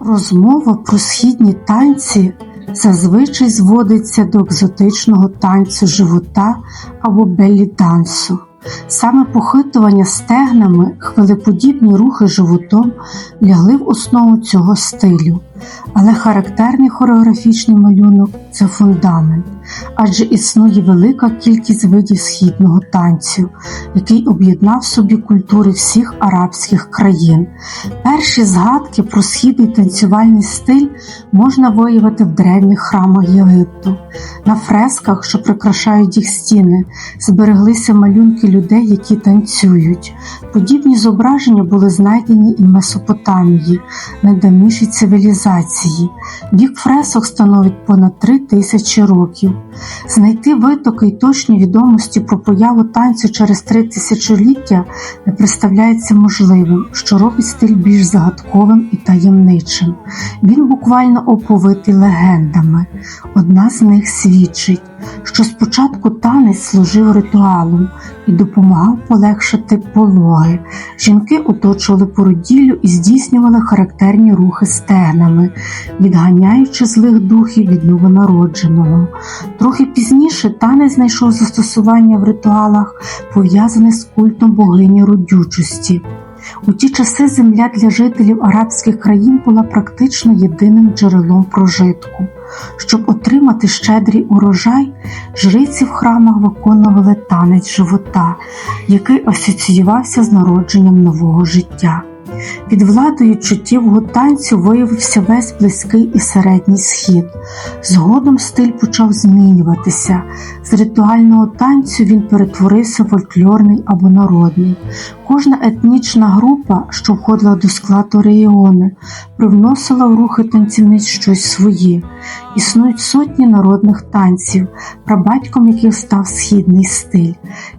Розмова про східні танці зазвичай зводиться до екзотичного танцю живота або беллі-дансу. Саме похитування стегнами, хвилеподібні рухи животом лягли в основу цього стилю, але характерний хореографічний малюнок це фундамент, адже існує велика кількість видів східного танцю, який об'єднав собі культури всіх арабських країн. Перші згадки про східний танцювальний стиль можна виявити в древніх храмах Єгипту. На фресках, що прикрашають їх стіни, збереглися малюнки людей, які танцюють. Подібні зображення були знайдені і в Месопотамії, найдавнішій цивілізації. Вік фресок становить понад три тисячі років. Знайти витоки й точні відомості про появу танцю через три тисячоліття не представляється можливим, що робить стиль більш загадковим і таємничим. Він буквально оповитий легендами. Одна з них свідчить, що спочатку танець служив ритуалом і допомагав полегшити пологи. Жінки оточували породіллю і здійснювали характерні рухи стегнами, відганяючи злих духів від новонародженого. Трохи пізніше танець знайшов застосування в ритуалах, пов'язаних з культом богині родючості. У ті часи земля для жителів арабських країн була практично єдиним джерелом прожитку. Щоб отримати щедрий урожай, жриці в храмах виконували танець живота, який асоціювався з народженням нового життя. Під владою чуттєвого танцю виявився весь близький і середній схід. Згодом стиль почав змінюватися. З ритуального танцю він перетворився в фольклорний або народний. Кожна етнічна група, що входила до складу регіону, привносила в рухи танцівниць щось своє. Існують сотні народних танців, прабатьком яких став східний стиль.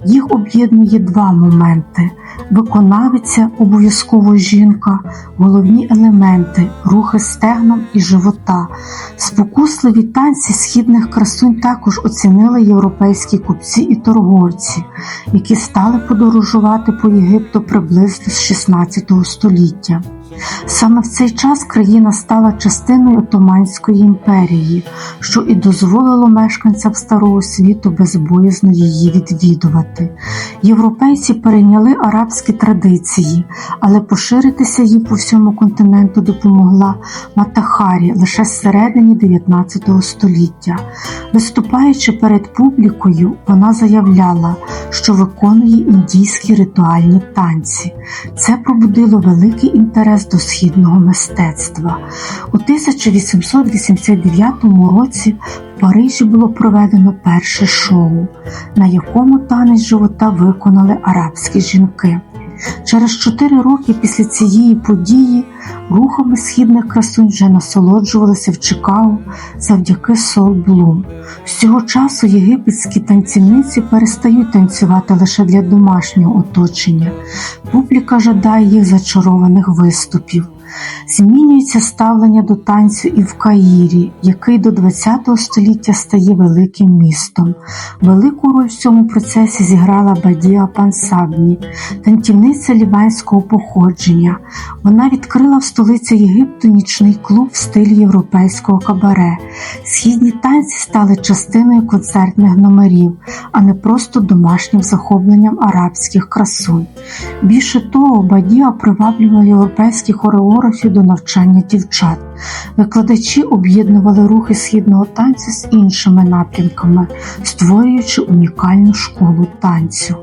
Їх об'єднує два моменти: виконавиця, обов'язково жінка, головні елементи, рухи стегном і живота. Спокусливі танці східних красунь також оцінили європейські купці і торговці, які стали подорожувати по Єгипту приблизно з 16 століття. Саме в цей час країна стала частиною Отоманської імперії, що і дозволило мешканцям старого світу безбоязно її відвідувати. Європейці перейняли арабські традиції, але поширитися їм по всьому континенту допомогла Матахарі лише середині 19 століття. Виступаючи перед публікою, вона заявляла, що виконує індійські ритуальні танці. Це пробудило великий інтерес до східного мистецтва. У 1889 році в Парижі було проведено перше шоу, на якому танець живота виконали арабські жінки. Через чотири роки після цієї події рухами східних красунь вже насолоджувалися в Чикаго завдяки Сол Блум. З цього часу єгипетські танцівниці перестають танцювати лише для домашнього оточення. Публіка жадає їх зачарованих виступів. Змінюється ставлення до танцю і в Каїрі, який до ХХ століття стає великим містом. Велику роль в цьому процесі зіграла Бадія Пансабні, танцівниця ліванського походження. Вона відкрила в столиці Єгипту нічний клуб в стилі європейського кабаре. Східні танці стали частиною концертних номерів, а не просто домашнім захопленням арабських красунь. Більше того, Бадія приваблювала європейські хореографи до навчання дівчат. Викладачі об'єднували рухи східного танцю з іншими напрямками, створюючи унікальну школу танцю.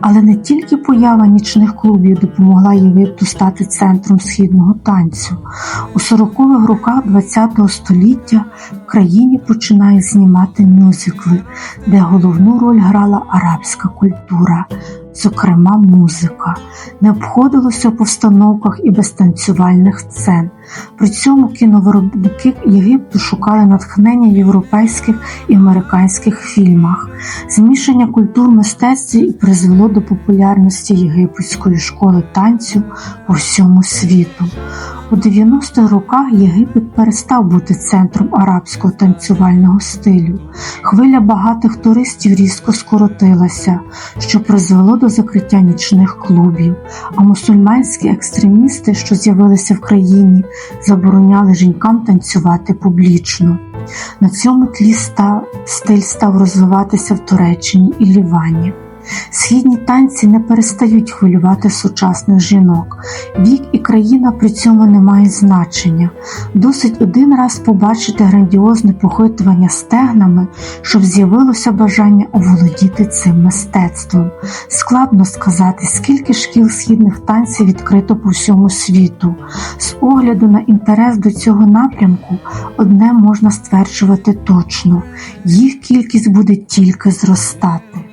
Але не тільки поява нічних клубів допомогла Єгипту стати центром східного танцю. У 40-х роках ХХ століття країні починають знімати мюзикли, де головну роль грала арабська культура. Зокрема, музика не обходилося в постановках і без танцювальних сцен. При цьому кіновиробники Єгипту шукали натхнення європейських і американських фільмах. Змішання культур мистецтві призвело до популярності єгипетської школи танцю по всьому світу. У 90-х роках Єгипет перестав бути центром арабського танцювального стилю. Хвиля багатих туристів різко скоротилася, що призвело до закриття нічних клубів, а мусульманські екстремісти, що з'явилися в країні, забороняли жінкам танцювати публічно. На цьому тлі ста- стиль став розвиватися в Туреччині і Лівані. Східні танці не перестають хвилювати сучасних жінок. Вік і країна при цьому не мають значення. Досить один раз побачити грандіозне похитування стегнами, щоб з'явилося бажання оволодіти цим мистецтвом. Складно сказати, скільки шкіл східних танців відкрито по всьому світу. З огляду на інтерес до цього напрямку, одне можна стверджувати точно: їх кількість буде тільки зростати.